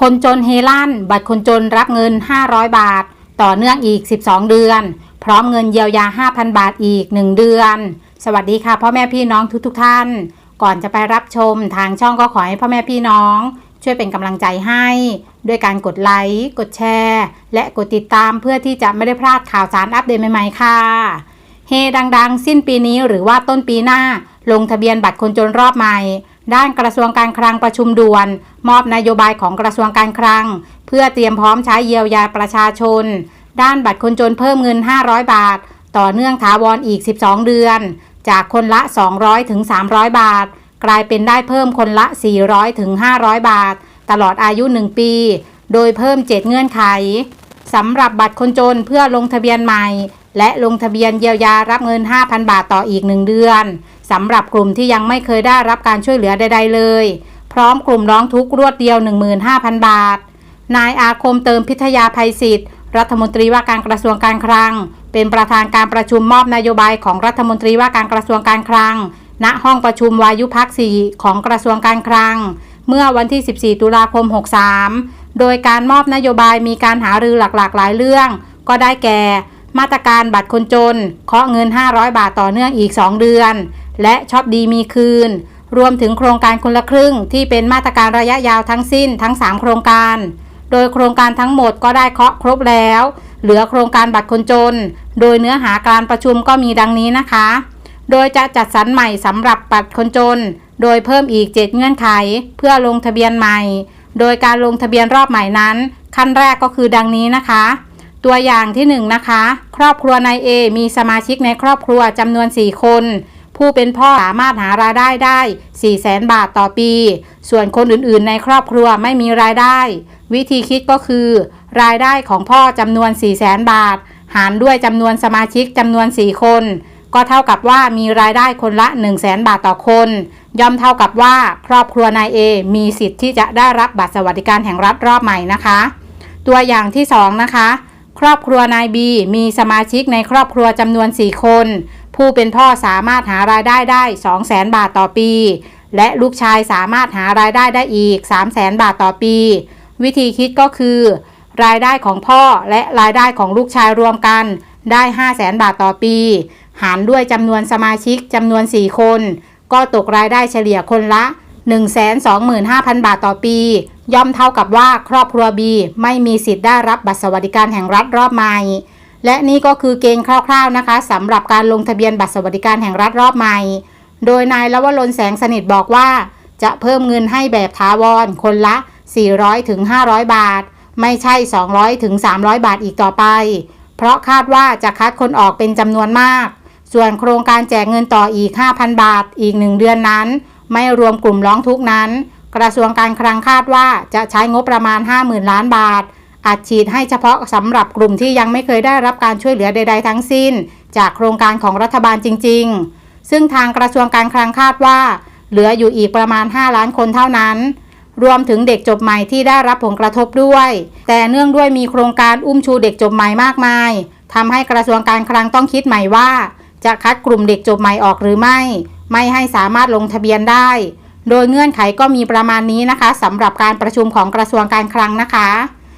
คนจนเฮลั่น บัตรคนจนรับเงิน 500 บาท ต่อเนื่องอีก 12 เดือน พร้อมเงินเยียวยา 5,000 บาทอีก 1 เดือน สวัสดีค่ะพ่อแม่พี่น้องทุกๆทท่าน ก่อนจะไปรับชมทางช่องก็ขอให้พ่อแม่พี่น้อง ช่วยเป็นกำลังใจให้ ด้วยการกดไลค์ กดแชร์ และกดติดตามเพื่อที่จะไม่ได้พลาดข่าวสารอัปเดตใหม่ๆค่ะเฮดัง ๆ สิ้นปีนี้หรือว่าต้นปีหน้า ลงทะเบียนบัตรคนจนรอบใหม่ ด้านกระทรวงการคลังประชุมด่วน มอบนโยบายของกระทรวงการคลัง เพื่อเตรียมพร้อมใช้เยียวยาประชาชน ด้านบัตรคนจนเพิ่มเงิน 500 บาท ต่อเนื่องถาวรอีก 12 เดือน จากคนละ 200 ถึง 300 บาท กลายเป็นได้เพิ่มคนละ 400 ถึง 500 บาท ตลอดอายุ 1 ปี โดยเพิ่ม 7 เงื่อนไขสำหรับบัตรคนจนเพื่อลงทะเบียนใหม่ และลงทะเบียนเยียวยารับเงิน 5,000 บาทต่ออีก 1 เดือนสำหรับกลุ่มที่ยังไม่เคยได้รับการช่วยเหลือใด ๆ เลย พร้อมกลุ่มร้องทุกข์รวดเดียว 15,000 บาท นายอาคมเติมพิทยาภัยศิษย์รัฐมนตรีว่าการกระทรวงการคลัง เป็นประธานการประชุมมอบนโยบายของรัฐมนตรีว่าการกระทรวงการคลัง ณห้องประชุมวายุพักษีของกระทรวงการคลัง เมื่อวันที่ 14 ตุลาคม 63 โดยการมอบนโยบายมีการหารือหลากๆหลายเรื่อง ก็ได้แก่ มาตรการบัตรคนจนเคาะเงิน 500 บาทต่อเนื่องอีก 2 เดือน และช็อปดีมีคืน รวมถึงโครงการคนละครึ่งที่เป็นมาตรการระยะยาวทั้งสิ้นทั้ง 3 โครงการ โดยโครงการทั้งหมดก็ได้เคาะครบแล้ว เหลือโครงการบัตรคนจน โดยเนื้อหาการประชุมก็มีดังนี้นะคะ โดยจะจัดสรรใหม่สำหรับบัตรคนจน โดยเพิ่มอีก 7 เงื่อนไข เพื่อลงทะเบียนใหม่ โดยการลงทะเบียนรอบใหม่นั้น ขั้นแรกก็คือดังนี้นะคะ ตัวอย่างที่1นนะคะ ครอบครัวนายเอมีสมาชิกในครอบครัวจำนวน 4 คน ผู้เป็นพ่อสามารถหารายได้ได้ 4 0 0แสนบาทต่อปี ส่วนคนอื่นๆ ในครอบครัวไม่มีรายได้ วิธีคิดก็คือ รายได้ของพ่อจำนวน 4 0 0แสนบาท หารด้วยจำนวนสมาชิกจำนวน 4 คน ก็เท่ากับว่ามีรายได้คนละ 1 0 0 0 0แสนบาทต่อคน ย่อมเท่ากับว่าครอบครัวนายเอมีสิทธิ์ที่จะได้รับบัตรสวัสดิการแห่งรัฐรอบใหม่นะคะ ตัวอย่างที่ 2 นะคะ ครอบครัวนายบีมีสมาชิกในครอบครัวจำนวน 4 คน ผู้เป็นพ่อสามารถหารายได้ได้ 2 0 0 0 0 0 บาทต่อปี และลูกชายสามารถหารายได้ได้อีก 3 0 0 0 0 0 บาทต่อปี วิธีคิดก็คือ รายได้ของพ่อและรายได้ของลูกชายรวมกันได้ 5 0 0 0 0 0 บาทต่อปี หารด้วยจำนวนสมาชิกจำนวน 4 คน ก็ตกรายได้เฉลี่ยคนละ 125,000 บาทต่อปี ย่อมเท่ากับว่าครอบครัว B ไม่มีสิทธิ์ได้รับบัตรสวัสดิการแห่งรัฐรอบใหม่ และนี่ก็คือเกณฑ์คร่าวๆนะคะสำหรับการลงทะเบียนบัตรสวัสดิการแห่งรัฐรอบใหม่ โดยนายลวรนแสงสนิทบอกว่า จะเพิ่มเงินให้แบบถาวรคนละ 400ถึง500 บาท ไม่ใช่ 200ถึง300 บาทอีกต่อไป เพราะคาดว่าจะคัดคนออกเป็นจำนวนมาก ส่วนโครงการแจกเงินต่ออีก 5,000 บาทอีก1เดือนนั้น ไม่รวมกลุ่มร้องทุกข์นั้น กระทรวงการคลังคาดว่าจะใช้งบประมาณ 50,000 ล้านบาท อัดฉีดให้เฉพาะสำหรับกลุ่มที่ยังไม่เคยได้รับการช่วยเหลือใด ๆ ทั้งสิ้น จากโครงการของรัฐบาลจริง ๆ ซึ่งทางกระทรวงการคลังคาดว่า เหลืออยู่อีกประมาณ 5 ล้านคนเท่านั้น รวมถึงเด็กจบใหม่ที่ได้รับผลกระทบด้วย แต่เนื่องด้วยมีโครงการอุ้มชูเด็กจบใหม่มากมายทำให้กระทรวงการคลังต้องคิดใหม่ว่า จะคัดกลุ่มเด็กจบใหม่ออกหรือไม่ ไม่ให้สามารถลงทะเบียนได้ โดยเงื่อนไขก็มีประมาณนี้นะคะสำหรับการประชุมของกระทรวงการคลังนะคะ